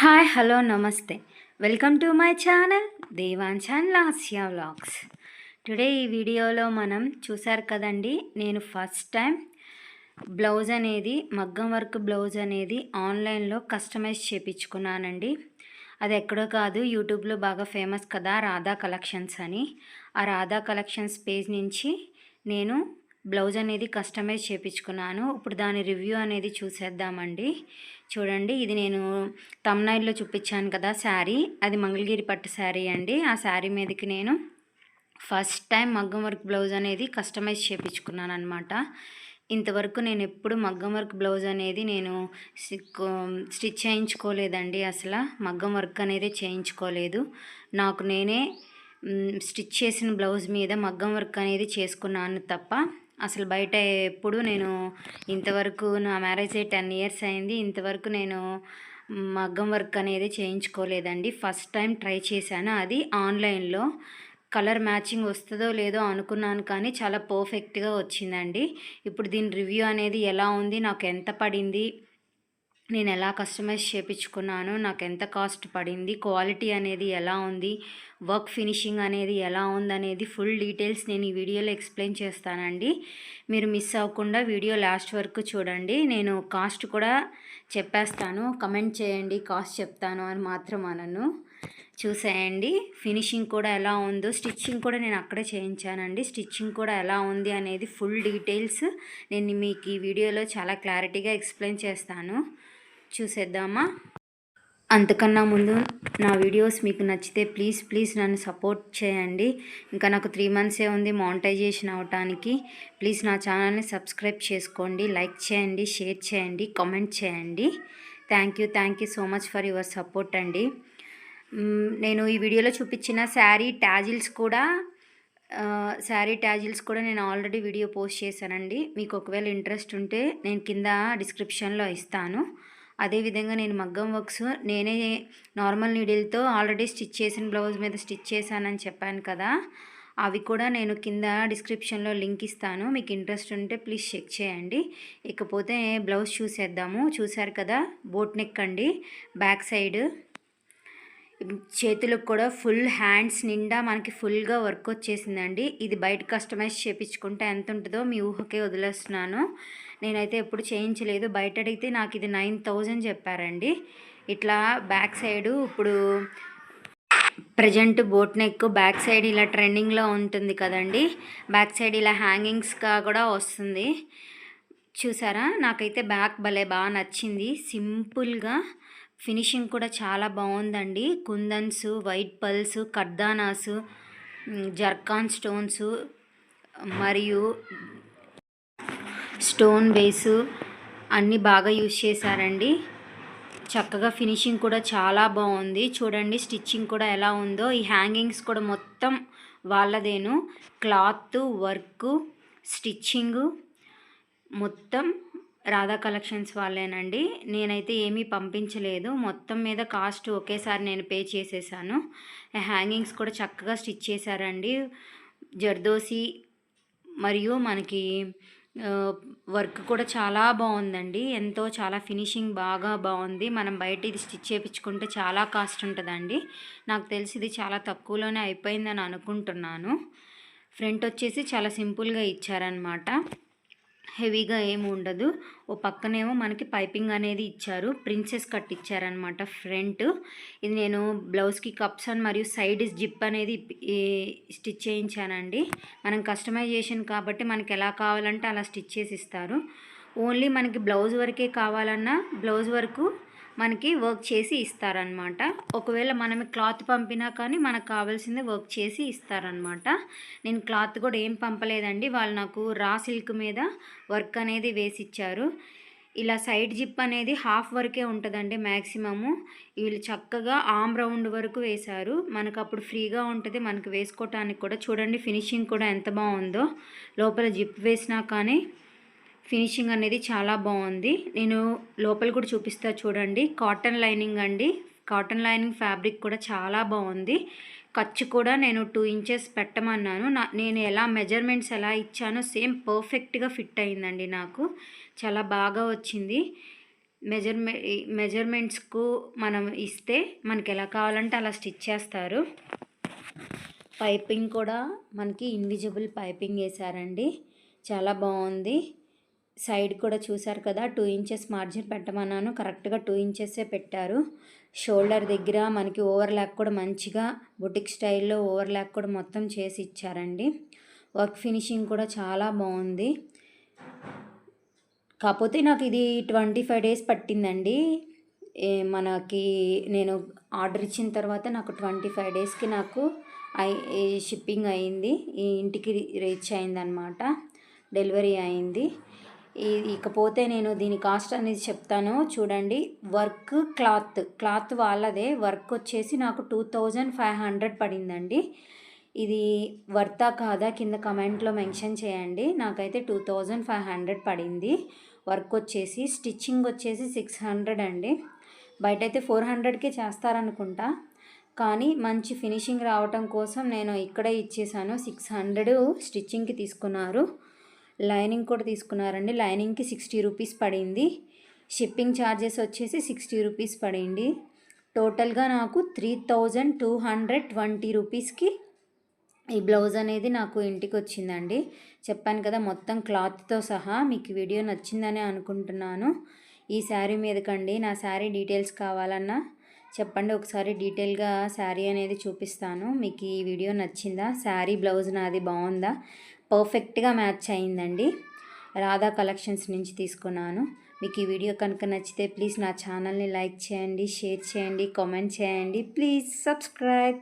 Hi hello నమస్తే. Welcome to my channel దేవాంఛాన్ Lasya vlogs. Today ఈ వీడియోలో మనం చూసారు కదండి నేను ఫస్ట్ టైం బ్లౌజ్ అనేది మగ్గం వర్క్ బ్లౌజ్ అనేది ఆన్లైన్లో కస్టమైజ్ చేయించుకున్నానండి అది ఎక్కడో కాదు యూట్యూబ్లో బాగా ఫేమస్ కదా రాధా కలెక్షన్స్ అని. ఆ రాధా కలెక్షన్స్ పేజ్ నుంచి నేను బ్లౌజ్ అనేది కస్టమైజ్ చేయించుకున్నాను ఇప్పుడు దాని రివ్యూ అనేది చూసేద్దామండి. చూడండి ఇది నేను తమ్నాయిల్లో చూపించాను కదా శారీ. అది మంగళగిరి పట్టు శారీ అండి. ఆ శారీ మీదకి నేను ఫస్ట్ టైం మగ్గం వర్క్ బ్లౌజ్ అనేది కస్టమైజ్ చేయించుకున్నాను అనమాట ఇంతవరకు నేను ఎప్పుడు మగ్గం వర్క్ బ్లౌజ్ అనేది నేను స్టిచ్ చేయించుకోలేదండి అసలు. మగ్గం వర్క్ అనేది చేయించుకోలేదు. నాకు నేనే స్టిచ్ చేసిన బ్లౌజ్ మీద మగ్గం వర్క్ అనేది చేసుకున్నాను తప్ప అసలు బయట ఎప్పుడు నేను ఇంతవరకు నా మ్యారేజ్ అయ్యి టెన్ ఇయర్స్ అయింది. ఇంతవరకు నేను మగ్గం వర్క్ అనేది చేయించుకోలేదండి. ఫస్ట్ టైం ట్రై చేశాను. అది ఆన్లైన్లో కలర్ మ్యాచింగ్ వస్తుందో లేదో అనుకున్నాను కానీ చాలా పర్ఫెక్ట్గా వచ్చిందండి. ఇప్పుడు దీని రివ్యూ అనేది ఎలా ఉంది? నాకు ఎంత పడింది? నేను ఎలా కస్టమైజ్ చేయించుకున్నాను నాకు ఎంత కాస్ట్ పడింది క్వాలిటీ అనేది ఎలా ఉంది వర్క్ ఫినిషింగ్ అనేది ఎలా ఉందనేది ఫుల్ డీటెయిల్స్ నేను ఈ వీడియోలో ఎక్స్ప్లెయిన్ చేస్తానండి. మీరు మిస్ అవ్వకుండా వీడియో లాస్ట్ వరకు చూడండి. నేను కాస్ట్ కూడా చెప్పేస్తాను. కమెంట్ చేయండి కాస్ట్ చెప్తాను అని మాత్రం అనను. చూసేయండి. ఫినిషింగ్ కూడా ఎలా ఉందో స్టిచ్చింగ్ కూడా నేను అక్కడే చేయించానండి. స్టిచ్చింగ్ కూడా ఎలా ఉంది అనేది ఫుల్ డీటెయిల్స్ నేను మీకు ఈ వీడియోలో చాలా క్లారిటీగా ఎక్స్ప్లెయిన్ చేస్తాను. చూసేద్దామా? అంతకన్నా ముందు నా వీడియోస్ మీకు నచ్చితే ప్లీజ్ ప్లీజ్ నన్ను సపోర్ట్ చేయండి. ఇంకా నాకు త్రీ మంత్సే ఉంది మానిటైజేషన్ అవటానికి. ప్లీజ్ నా ఛానల్ని సబ్స్క్రైబ్ చేసుకోండి లైక్ చేయండి షేర్ చేయండి కామెంట్ చేయండి. Thank you thank you so much for your support అండి. నేను ఈ వీడియోలో చూపించిన శారీ ట్యాజిల్స్ కూడా శారీ ట్యాజిల్స్ కూడా నేను ఆల్రెడీ వీడియో పోస్ట్ చేశానండి. మీకు ఒకవేళ ఇంట్రెస్ట్ ఉంటే నేను కింద డిస్క్రిప్షన్లో ఇస్తాను. అదేవిధంగా నేను మగ్గం వర్క్స్ నేనే నార్మల్ నీడిల్తో ఆల్రెడీ స్టిచ్ చేసిన బ్లౌజ్ మీద స్టిచ్ చేశానని చెప్పాను కదా అవి కూడా నేను కింద డిస్క్రిప్షన్లో లింక్ ఇస్తాను. మీకు ఇంట్రెస్ట్ ఉంటే ప్లీజ్ చెక్ చేయండి. ఇకపోతే బ్లౌజ్ చూసేద్దాము. చూశారు కదా బోట్ నెక్ అండి బ్యాక్ సైడ్. చేతులకు కూడా ఫుల్ హ్యాండ్స్ నిండా మనకి ఫుల్గా వర్క్ వచ్చేసిందండి. ఇది బయట కస్టమైజ్ చేయించుకుంటే ఎంత ఉంటుందో మీ ఊహకే వదిలేస్తున్నాను. నేనైతే ఎప్పుడు చేయించలేదు. బయట అడిగితే నాకు ఇది నైన్ థౌజండ్ చెప్పారండి. ఇట్లా బ్యాక్ సైడు ఇప్పుడు present boat neck back side ఇలా ట్రెండింగ్లో ఉంటుంది కదండి. బ్యాక్ సైడ్ ఇలా హ్యాంగింగ్స్గా కూడా వస్తుంది. చూసారా? నాకైతే బ్యాక్ భలే బాగా నచ్చింది. సింపుల్గా ఫినిషింగ్ కూడా చాలా బాగుందండి. కుందన్స్ వైట్ పల్స్ కర్దానాసు జర్కాన్ స్టోన్స్ మరియు స్టోన్ బేసు అన్నీ బాగా యూజ్ చేశారండి. చక్కగా ఫినిషింగ్ కూడా చాలా బాగుంది. చూడండి స్టిచ్చింగ్ కూడా ఎలా ఉందో. ఈ హ్యాంగింగ్స్ కూడా మొత్తం వాళ్ళదేను. క్లాత్ వర్క్ స్టిచ్చింగు మొత్తం రాధా కలెక్షన్స్ వాళ్ళేనండి. నేనైతే ఏమీ పంపించలేదు. మొత్తం మీద కాస్ట్ ఒకేసారి నేను పే చేసేసాను. హ్యాంగింగ్స్ కూడా చక్కగా స్టిచ్ చేశారండి. జర్దోసి మరియు మనకి వర్క్ కూడా చాలా బాగుందండి. ఎంతో చాలా ఫినిషింగ్ బాగా బాగుంది. మనం బయట ఇది స్టిచ్ చేయించుకుంటే చాలా కాస్ట్ ఉంటుందండి. నాకు తెలిసి ఇది చాలా తక్కువలోనే అయిపోయిందని అనుకుంటున్నాను. ఫ్రంట్ వచ్చేసి చాలా సింపుల్గా ఇచ్చారనమాట హెవీగా ఏమి ఉండదు. ఓ పక్కనేమో మనకి పైపింగ్ అనేది ఇచ్చారు. ప్రిన్సెస్ కట్ ఇచ్చారనమాట ఫ్రంట్. ఇది నేను బ్లౌజ్కి కప్స్ అని మరియు సైడ్ జిప్ అనేది స్టిచ్ చేయించానండి. మనం కస్టమైజేషన్ కాబట్టి మనకి ఎలా కావాలంటే అలా స్టిచ్ చేసి ఇస్తారు. ఓన్లీ మనకి బ్లౌజ్ వరకే కావాలన్నా బ్లౌజ్ వరకు మనకి వర్క్ చేసి ఇస్తారనమాట ఒకవేళ మనం క్లాత్ పంపినా కానీ మనకు కావాల్సింది వర్క్ చేసి ఇస్తారనమాట నేను క్లాత్ కూడా ఏం పంపలేదండి. వాళ్ళు నాకు రా సిల్క్ మీద వర్క్ అనేది వేసి ఇచ్చారు. ఇలా సైడ్ జిప్ అనేది హాఫ్ వరకే ఉంటుందండి మ్యాక్సిమము వీళ్ళు చక్కగా ఆమ్ రౌండ్ వరకు వేశారు. మనకు అప్పుడు ఫ్రీగా ఉంటుంది. మనకు వేసుకోవటానికి కూడా చూడండి ఫినిషింగ్ కూడా ఎంత బాగుందో. లోపల జిప్ వేసినా కానీ ఫినిషింగ్ అనేది చాలా బాగుంది. నేను లోపల కూడా చూపిస్తా చూడండి. కాటన్ లైనింగ్ అండి. కాటన్ లైనింగ్ ఫ్యాబ్రిక్ కూడా చాలా బాగుంది. ఖర్చు కూడా నేను టూ ఇంచెస్ పెట్టమన్నాను. నా నేను ఎలా మెజర్మెంట్స్ ఎలా ఇచ్చానో సేమ్ పర్ఫెక్ట్గా ఫిట్ అయిందండి నాకు. చాలా బాగా వచ్చింది. మెజర్మె మెజర్మెంట్స్కు మనం ఇస్తే మనకి ఎలా కావాలంటే అలా స్టిచ్ చేస్తారు. పైపింగ్ కూడా మనకి ఇన్విజిబుల్ పైపింగ్ వేశారండి చాలా బాగుంది. సైడ్ కూడా చూసారు కదా టూ ఇంచెస్ మార్జిన్ పెట్టమన్నాను. కరెక్ట్గా టూ ఇంచెసే పెట్టారు. షోల్డర్ దగ్గర మనకి ఓవర్ ల్యాక్ కూడా మంచిగా బుటిక్ స్టైల్లో ఓవర్ ల్యాక్ కూడా మొత్తం చేసి ఇచ్చారండి. వర్క్ ఫినిషింగ్ కూడా చాలా బాగుంది. కాకపోతే నాకు ఇది ట్వంటీ ఫైవ్ డేస్ పట్టిందండి. మనకి నేను ఆర్డర్ ఇచ్చిన తర్వాత నాకు ట్వంటీ ఫైవ్ డేస్కి నాకు ఐ షిప్పింగ్ అయింది. ఈ ఇంటికి రీచ్ అయిందనమాట డెలివరీ అయింది. ఇకపోతే నేను దీని కాస్ట్ అనేది చెప్తాను. చూడండి వర్క్ క్లాత్. క్లాత్ వాళ్ళదే. వర్క్ వచ్చేసి నాకు టూ థౌజండ్ ఫైవ్ హండ్రెడ్ పడిందండి. ఇది వర్తా కాదా కింద కమెంట్లో మెన్షన్ చేయండి. నాకైతే టూ థౌజండ్ ఫైవ్ హండ్రెడ్ పడింది. వర్క్ వచ్చేసి స్టిచ్చింగ్ వచ్చేసి సిక్స్ హండ్రెడ్ అండి. బయట అయితే ఫోర్ హండ్రెడ్కే చేస్తారనుకుంటా. కానీ మంచి ఫినిషింగ్ రావటం కోసం నేను ఇక్కడే ఇచ్చేసాను. సిక్స్ హండ్రెడ్ స్టిచ్చింగ్కి తీసుకున్నారు. లైనింగ్ కూడా తీసుకున్నారండి. లైనింగ్కి సిక్స్టీ రూపీస్ పడింది. షిప్పింగ్ ఛార్జెస్ వచ్చేసి సిక్స్టీ రూపీస్ పడింది. టోటల్గా నాకు three thousand two hundred twenty రూపీస్కి ఈ బ్లౌజ్ అనేది నాకు ఇంటికి వచ్చిందండి. చెప్పాను కదా మొత్తం క్లాత్తో సహా మీకు వీడియో నచ్చిందని అనుకుంటున్నాను. ఈ శారీ మీదకండి. నా శారీ డీటెయిల్స్ కావాలన్నా చెప్పండి ఒకసారి డీటెయిల్గా శారీ అనేది చూపిస్తాను. మీకు ఈ వీడియో నచ్చిందా? శారీ బ్లౌజ్ నాది బాగుందా? పర్ఫెక్ట్గా మ్యాచ్ అయిందండి. రాధా కలెక్షన్స్ నుంచి తీసుకున్నాను. మీకు ఈ వీడియో కనుక నచ్చితే ప్లీజ్ నా ఛానల్ని లైక్ చేయండి షేర్ చేయండి కామెంట్ చేయండి. Please subscribe.